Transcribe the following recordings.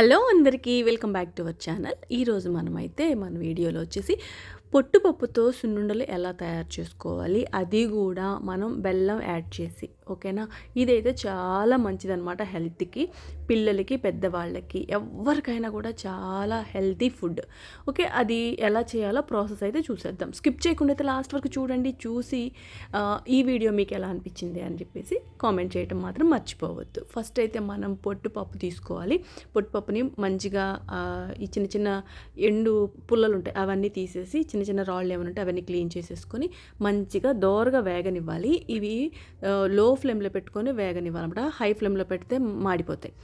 Hello అందరికీ welcome back to our channel. ఈరోజు మనమైతే మన వీడియోలో వచ్చేసి పొట్టుపప్పుతో సున్నుండలు ఎలా తయారు చేసుకోవాలి? అది కూడా మనం బెల్లం యాడ్ చేసి ఓకేనా? ఇదైతే చాలా మంచిదన్నమాట హెల్త్కి పిల్లలకి పెద్దవాళ్ళకి ఎవరికైనా కూడా చాలా హెల్తీ ఫుడ్. ఓకే అది ఎలా చేయాలో ప్రాసెస్ అయితే చూసేద్దాం. స్కిప్ చేయకుండా అయితే లాస్ట్ వరకు చూడండి చూసి ఈ వీడియో మీకు ఎలా అనిపించింది అని చెప్పేసి కామెంట్ చేయటం మాత్రం మర్చిపోవద్దు. ఫస్ట్ అయితే మనం పొట్టుపప్పు తీసుకోవాలి. పొట్టుపప్పుని మంచిగా ఈ చిన్న చిన్న ఎండు పుల్లలు ఉంటాయి అవన్నీ తీసేసి చిన్న చిన్న చిన్న రాళ్ళు ఏమైనా ఉంటే అవన్నీ క్లీన్ చేసేసుకొని మంచిగా దోరగా వేగనివ్వాలి. ఇవి లో ఫ్లేమ్లో పెట్టుకొని వేగనివ్వాలన్నమాట. హై ఫ్లేమ్లో పెడితే మాడిపోతాయి.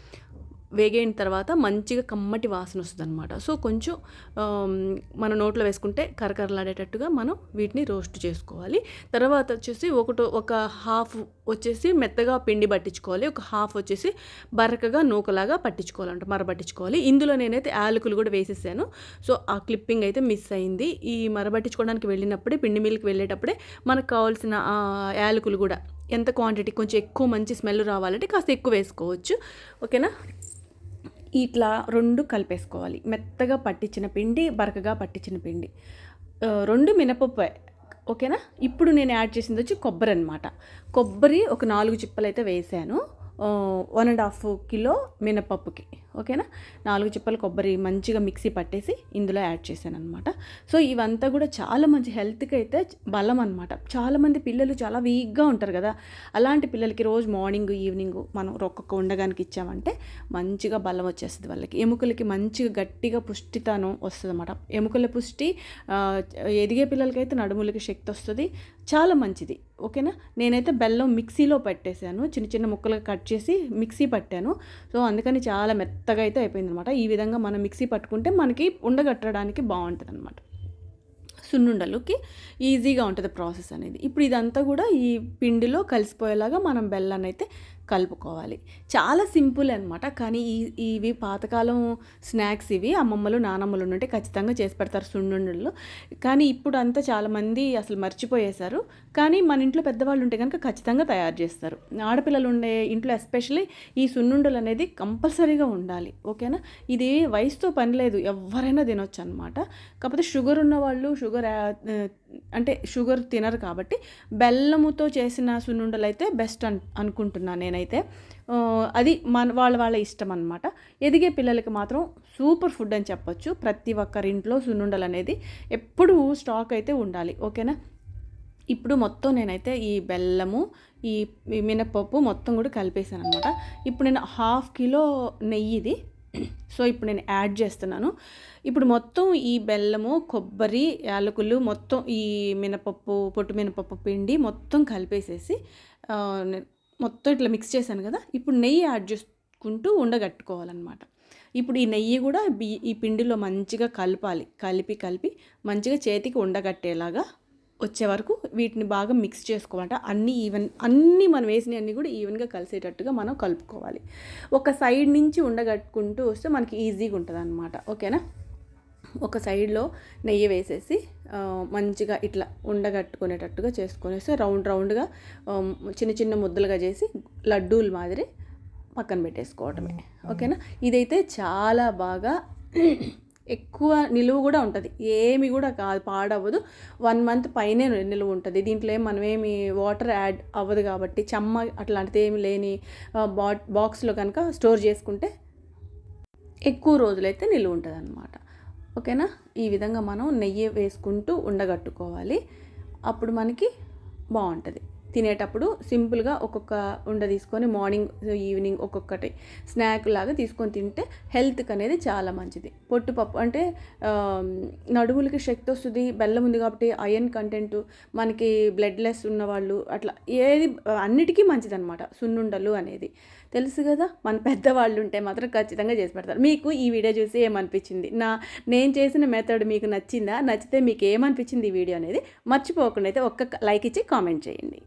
వేగైన తర్వాత మంచిగా కమ్మటి వాసన వస్తుంది అనమాట సో కొంచెం మన నోట్లో వేసుకుంటే కరకరలాడేటట్టుగా మనం వీటిని రోస్ట్ చేసుకోవాలి. తర్వాత వచ్చేసి ఒకటో ఒక హాఫ్ వచ్చేసి మెత్తగా పిండి పట్టించుకోవాలి. ఒక హాఫ్ వచ్చేసి బరకగా నూకలాగా పట్టించుకోవాలంట మర పట్టించుకోవాలి ఇందులో నేనైతే యాలకులు కూడా వేసేసాను. సో ఆ క్లిప్పింగ్ అయితే మిస్ అయింది. ఈ మర పట్టించుకోవడానికి వెళ్ళినప్పుడే పిండి మిల్కి వెళ్ళేటప్పుడే మనకు కావాల్సిన యాలకులు కూడా ఎంత క్వాంటిటీ కొంచెం ఎక్కువ మంచి స్మెల్ రావాలంటే కాస్త ఎక్కువ వేసుకోవచ్చు. ఓకేనా? ఇట్లా రెండు కలిపేసుకోవాలి. మెత్తగా పట్టించిన పిండి బరకగా పట్టించిన పిండి. రెండు మినపప్పు. ఓకేనా? ఇప్పుడు నేను యాడ్ చేసింది వచ్చి కొబ్బరి అనమాట కొబ్బరి ఒక నాలుగు చిప్పలు అయితే వేసాను వన్ అండ్ హాఫ్ కిలో మినపప్పుకి. ఓకేనా? నాలుగు చిప్పలు కొబ్బరి మంచిగా మిక్సీ పట్టేసి ఇందులో యాడ్ చేశాను అనమాట సో ఇవంతా కూడా చాలా మంచి హెల్త్కి అయితే బలం అనమాట చాలామంది పిల్లలు చాలా వీక్గా ఉంటారు కదా. అలాంటి పిల్లలకి రోజు మార్నింగ్ ఈవినింగ్ మనం ఒక్కొక్క ఉండగానికి ఇచ్చామంటే మంచిగా బలం వచ్చేస్తుంది వాళ్ళకి. ఎముకలకి మంచిగా గట్టిగా పుష్టితనం వస్తుంది అనమాట ఎముకల పుష్టి ఎదిగే పిల్లలకైతే నడుములకి శక్తి వస్తుంది. చాలా మంచిది. ఓకేనా? నేనైతే బెల్లం మిక్సీలో పెట్టేశాను. చిన్న చిన్న ముక్కలుగా కట్ చేసి మిక్సీ పట్టాను. సో అందుకని చాలా మెత్త మెత్తగా అయితే అయిపోయింది అనమాట ఈ విధంగా మనం మిక్సీ పట్టుకుంటే మనకి ఉండగట్టడానికి బాగుంటుంది అనమాట సున్నుండలుకి ఈజీగా ఉంటుంది ప్రాసెస్ అనేది. ఇప్పుడు ఇదంతా కూడా ఈ పిండిలో కలిసిపోయేలాగా మనం బెల్లాన్ని అయితే కలుపుకోవాలి. చాలా సింపుల్ అనమాట కానీ ఈ ఇవి పాతకాలం స్నాక్స్ ఇవి. అమ్మమ్మలు నానమ్మలు ఉంటే ఖచ్చితంగా చేసి పెడతారు సున్నుండలు. కానీ ఇప్పుడు అంతా చాలామంది అసలు మర్చిపోయేశారు. కానీ మన ఇంట్లో పెద్దవాళ్ళు ఉంటే కనుక ఖచ్చితంగా తయారు చేస్తారు. ఆడపిల్లలు ఉండే ఇంట్లో ఎస్పెషల్లీ ఈ సున్నుండలు అనేది కంపల్సరీగా ఉండాలి. ఓకేనా? ఇది వయసుతో పని లేదు. ఎవరైనా తినొచ్చు అనమాట కాకపోతే షుగర్ ఉన్న వాళ్ళు షుగర్ అంటే షుగర్ తినరు కాబట్టి బెల్లముతో చేసిన సున్నుండలు అయితే బెస్ట్ అన్ అనుకుంటున్నాను నేను నేనైతే అది మన వాళ్ళ వాళ్ళ ఇష్టం అనమాట ఎదిగే పిల్లలకి మాత్రం సూపర్ ఫుడ్ అని చెప్పొచ్చు. ప్రతి ఒక్కరి ఇంట్లో సున్నుండలు అనేది ఎప్పుడూ స్టాక్ అయితే ఉండాలి. ఓకేనా? ఇప్పుడు మొత్తం నేనైతే ఈ బెల్లము ఈ మినపప్పు మొత్తం కూడా కలిపేసాను అనమాట ఇప్పుడు నేను హాఫ్ కిలో నెయ్యిది. సో ఇప్పుడు నేను యాడ్ చేస్తున్నాను. ఇప్పుడు మొత్తం ఈ బెల్లము కొబ్బరి యాలకులు మొత్తం ఈ మినపప్పు పొట్టు మినపప్పు పిండి మొత్తం కలిపేసేసి మొత్తం ఇట్లా మిక్స్ చేశాను కదా ఇప్పుడు నెయ్యి యాడ్ చేసుకుంటూ ఉండగట్టుకోవాలన్నమాట. ఇప్పుడు ఈ నెయ్యి కూడా బి- ఈ పిండిలో మంచిగా కలపాలి కలిపి కలిపి మంచిగా చేతికి ఉండగట్టేలాగా వచ్చే వరకు వీటిని బాగా మిక్స్ చేసుకోవాలంటే. అన్నీ ఈవెన్ అన్నీ మనం వేసినవి అన్నీ కూడా ఈవెన్గా కలిసేటట్టుగా మనం కలుపుకోవాలి. ఒక సైడ్ నుంచి ఉండగట్టుకుంటూ వస్తే మనకి ఈజీగా ఉంటుంది అనమాట ఓకేనా ఒక సైడ్లో నెయ్యి వేసేసి మంచిగా ఇట్లా ఉండగట్టుకునేటట్టుగా చేసుకొనేసి రౌండ్ రౌండ్గా చిన్న చిన్న ముద్దలుగా చేసి లడ్డూలు మాదిరి పక్కన పెట్టేసుకోవటమే ఓకేనా? ఇదైతే చాలా బాగా ఎక్కువ నిలువ కూడా ఉంటుంది. ఏమి కూడా కాదు పాడవ్వదు. వన్ మంత్ పైనే నిలువ ఉంటుంది. దీంట్లో ఏం మనమేమి వాటర్ యాడ్ అవ్వదు కాబట్టి చెమ్మ అట్లాంటిది ఏమి లేని బా బాక్స్లో కనుక స్టోర్ చేసుకుంటే ఎక్కువ రోజులైతే నిలువ ఉంటుంది అనమాట ఓకేనా? ఈ విధంగా మనం నెయ్యి వేసుకుంటూ ఉండగట్టుకోవాలి. అప్పుడు మనకి బాగుంటుంది. తినేటప్పుడు సింపుల్గా ఒక్కొక్క ఉండ తీసుకొని మార్నింగ్ ఈవినింగ్ ఒక్కొక్కటి స్నాక్ లాగా తీసుకొని తింటే హెల్త్కి అనేది చాలా మంచిది. పొట్టుపప్పు అంటే నడుములకి శక్తి వస్తుంది బెల్లం ఉంది కాబట్టి ఐరన్ కంటెంట్ మనకి బ్లడ్ లెస్ ఉన్నవాళ్ళు అట్లా ఏది అన్నిటికీ మంచిదనమాట సున్నుండలు అనేది. తెలుసు కదా మన పెద్దవాళ్ళు ఉంటే మాత్రం ఖచ్చితంగా చేసి పెడతారు. మీకు ఈ వీడియో చూసి ఏమనిపించింది? నా నేను చేసిన మెథడ్ మీకు నచ్చిందా? నచ్చితే మీకు ఏమనిపించింది ఈ వీడియో అనేది? మర్చిపోకుండా అయితే ఒక్క లైక్ ఇచ్చి కామెంట్ చేయండి.